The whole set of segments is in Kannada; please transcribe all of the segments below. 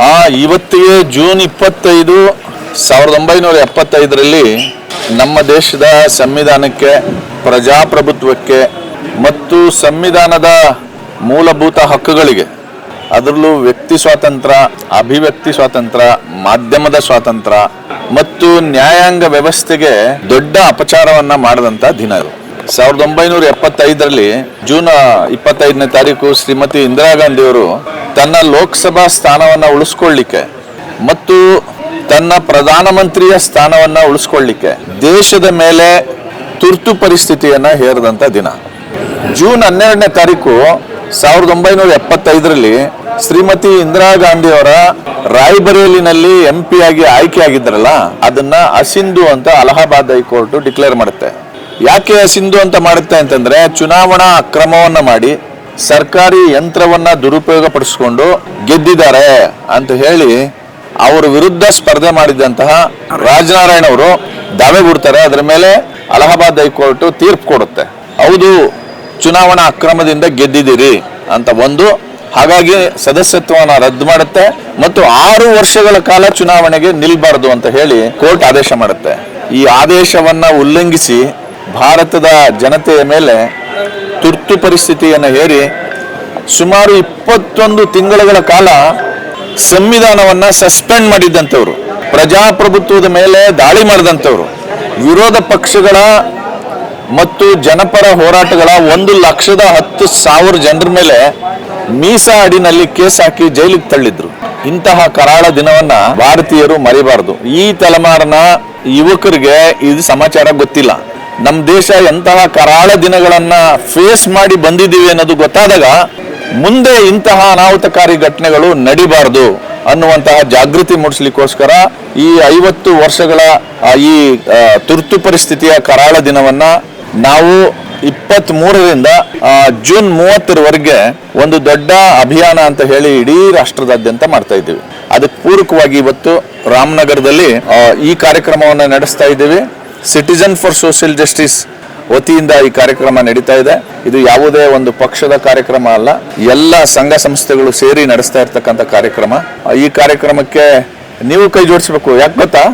ಆ, ಇವತ್ತಿಗೆ ಜೂನ್ ಇಪ್ಪತ್ತೈದು ಸಾವಿರದ ಒಂಬೈನೂರ ಎಪ್ಪತ್ತೈದರಲ್ಲಿ ನಮ್ಮ ದೇಶದ ಸಂವಿಧಾನಕ್ಕೆ, ಪ್ರಜಾಪ್ರಭುತ್ವಕ್ಕೆ ಮತ್ತು ಸಂವಿಧಾನದ ಮೂಲಭೂತ ಹಕ್ಕುಗಳಿಗೆ, ಅದರಲ್ಲೂ ವ್ಯಕ್ತಿ ಸ್ವಾತಂತ್ರ್ಯ, ಅಭಿವ್ಯಕ್ತಿ ಸ್ವಾತಂತ್ರ್ಯ, ಮಾಧ್ಯಮದ ಸ್ವಾತಂತ್ರ್ಯ ಮತ್ತು ನ್ಯಾಯಾಂಗ ವ್ಯವಸ್ಥೆಗೆ ದೊಡ್ಡ ಅಪಚಾರವನ್ನ ಮಾಡಿದಂಥ ದಿನ ಇದು. ಸಾವಿರದ ಒಂಬೈನೂರ ಎಪ್ಪತ್ತೈದರಲ್ಲಿ ಜೂನ್ ಇಪ್ಪತ್ತೈದನೇ ತಾರೀಕು ಶ್ರೀಮತಿ ಇಂದಿರಾ ಗಾಂಧಿಯವರು ತನ್ನ ಲೋಕಸಭಾ ಸ್ಥಾನವನ್ನು ಉಳಿಸ್ಕೊಳ್ಳಿಕ್ಕೆ ಮತ್ತು ತನ್ನ ಪ್ರಧಾನಮಂತ್ರಿಯ ಸ್ಥಾನವನ್ನ ಉಳಿಸ್ಕೊಳ್ಳಿಕ್ಕೆ ದೇಶದ ಮೇಲೆ ತುರ್ತು ಪರಿಸ್ಥಿತಿಯನ್ನ ಹೇರಿದಂತ ದಿನ. ಜೂನ್ ಹನ್ನೆರಡನೇ ತಾರೀಕು ಸಾವಿರದ ಒಂಬೈನೂರ ಎಪ್ಪತ್ತೈದರಲ್ಲಿ ಶ್ರೀಮತಿ ಇಂದಿರಾ ಗಾಂಧಿ ಅವರ ರಾಯ್ಬರೇಲಿನಲ್ಲಿ ಎಂ ಪಿ ಆಗಿ ಆಯ್ಕೆ ಆಗಿದ್ರಲ್ಲ ಅದನ್ನ ಅಸಿಂಧು ಅಂತ ಅಲಹಾಬಾದ್ ಹೈಕೋರ್ಟ್ ಡಿಕ್ಲೇರ್ ಮಾಡುತ್ತೆ. ಯಾಕೆ ಅಸಿಂಧು ಅಂತ ಮಾಡುತ್ತೆ ಅಂತಂದ್ರೆ, ಚುನಾವಣಾ ಅಕ್ರಮವನ್ನ ಮಾಡಿ ಸರ್ಕಾರಿ ಯಂತ್ರವನ್ನ ದುರುಪಯೋಗ ಪಡಿಸಿಕೊಂಡು ಗೆದ್ದಿದ್ದಾರೆ ಅಂತ ಹೇಳಿ ಅವರ ವಿರುದ್ಧ ಸ್ಪರ್ಧೆ ಮಾಡಿದಂತಹ ರಾಜನಾರಾಯಣ ಅವರು ದಾವೆ ಬಿಡ್ತಾರೆ ಅದರ ಮೇಲೆ ಅಲಹಾಬಾದ್ ಹೈಕೋರ್ಟ್ ತೀರ್ಪು ಕೊಡುತ್ತೆ. ಹೌದು, ಚುನಾವಣಾ ಅಕ್ರಮದಿಂದ ಗೆದ್ದಿದ್ದೀರಿ ಅಂತ ಒಂದು. ಹಾಗಾಗಿ ಸದಸ್ಯತ್ವವನ್ನು ರದ್ದು ಮಾಡುತ್ತೆ ಮತ್ತು ಆರು ವರ್ಷಗಳ ಕಾಲ ಚುನಾವಣೆಗೆ ನಿಲ್ಬಾರದು ಅಂತ ಹೇಳಿ ಕೋರ್ಟ್ ಆದೇಶ ಮಾಡುತ್ತೆ. ಈ ಆದೇಶವನ್ನ ಉಲ್ಲಂಘಿಸಿ ಭಾರತದ ಜನತೆಯ ಮೇಲೆ ತುರ್ತು ಪರಿಸ್ಥಿತಿಯನ್ನು ಹೇರಿ ಸುಮಾರು ಇಪ್ಪತ್ತೊಂದು ತಿಂಗಳುಗಳ ಕಾಲ ಸಂವಿಧಾನವನ್ನ ಸಸ್ಪೆಂಡ್ ಮಾಡಿದ್ದಂಥವ್ರು. ಪ್ರಜಾಪ್ರಭುತ್ವದ ಮೇಲೆ ದಾಳಿ ಮಾಡಿದಂಥವ್ರು. ವಿರೋಧ ಪಕ್ಷಗಳ ಮತ್ತು ಜನಪರ ಹೋರಾಟಗಳ ಒಂದು ಲಕ್ಷದ ಹತ್ತು ಸಾವಿರ ಜನರ ಮೇಲೆ ಮೀಸಾ ಅಡಿನಲ್ಲಿ ಕೇಸ್ ಹಾಕಿ ಜೈಲಿಗೆ ತಳ್ಳಿದ್ರು. ಇಂತಹ ಕರಾಳ ದಿನವನ್ನ ಭಾರತೀಯರು ಮರಿಬಾರದು. ಈ ತಲೆಮಾರಿನ ಯುವಕರಿಗೆ ಇದು ಸಮಾಚಾರ ಗೊತ್ತಿಲ್ಲ. ನಮ್ಮ ದೇಶ ಎಂತಹ ಕರಾಳ ದಿನಗಳನ್ನ ಫೇಸ್ ಮಾಡಿ ಬಂದಿದ್ದೀವಿ ಅನ್ನೋದು ಗೊತ್ತಾದಾಗ ಮುಂದೆ ಇಂತಹ ಅನಾಹುತಕಾರಿ ಘಟನೆಗಳು ನಡಿಬಾರದು ಅನ್ನುವಂತಹ ಜಾಗೃತಿ ಮೂಡಿಸ್ಲಿಕ್ಕೋಸ್ಕರ ಈ ಐವತ್ತು ವರ್ಷಗಳ ಈ ತುರ್ತು ಪರಿಸ್ಥಿತಿಯ ಕರಾಳ ದಿನವನ್ನ ನಾವು ಇಪ್ಪತ್ತ್ ಮೂರರಿಂದ ಜೂನ್ ಮೂವತ್ತರವರೆಗೆ ಒಂದು ದೊಡ್ಡ ಅಭಿಯಾನ ಅಂತ ಹೇಳಿ ಇಡೀ ರಾಷ್ಟ್ರದಾದ್ಯಂತ ಮಾಡ್ತಾ ಇದ್ದೀವಿ. ಅದಕ್ಕೆ ಪೂರಕವಾಗಿ ಇವತ್ತು ರಾಮನಗರದಲ್ಲಿ ಈ ಕಾರ್ಯಕ್ರಮವನ್ನು ನಡೆಸ್ತಾ ಇದ್ದೀವಿ. ಸಿಟಿಜನ್ ಫಾರ್ ಸೋಷಿಯಲ್ ಜಸ್ಟಿಸ್ ವತಿಯಿಂದ ಈ ಕಾರ್ಯಕ್ರಮ ನಡೀತಾ ಇದೆ. ಇದು ಯಾವುದೇ ಒಂದು ಪಕ್ಷದ ಕಾರ್ಯಕ್ರಮ ಅಲ್ಲ. ಎಲ್ಲ ಸಂಘ ಸಂಸ್ಥೆಗಳು ಸೇರಿ ನಡೆಸ್ತಾ ಇರ್ತಕ್ಕಂಥ ಕಾರ್ಯಕ್ರಮ. ಈ ಕಾರ್ಯಕ್ರಮಕ್ಕೆ ನೀವು ಕೈ ಜೋಡಿಸ್ಬೇಕು. ಯಾಕೆ ಗೊತ್ತಾ?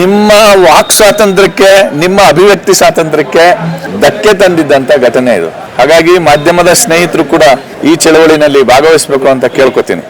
ನಿಮ್ಮ ವಾಕ್ ಸ್ವಾತಂತ್ರ್ಯಕ್ಕೆ, ನಿಮ್ಮ ಅಭಿವ್ಯಕ್ತಿ ಸ್ವಾತಂತ್ರ್ಯಕ್ಕೆ ಧಕ್ಕೆ ತಂದಿದ್ದಂತ ಘಟನೆ ಇದು. ಹಾಗಾಗಿ ಮಾಧ್ಯಮದ ಸ್ನೇಹಿತರು ಕೂಡ ಈ ಚಳವಳಿನಲ್ಲಿ ಭಾಗವಹಿಸಬೇಕು ಅಂತ ಕೇಳ್ಕೊತೀನಿ.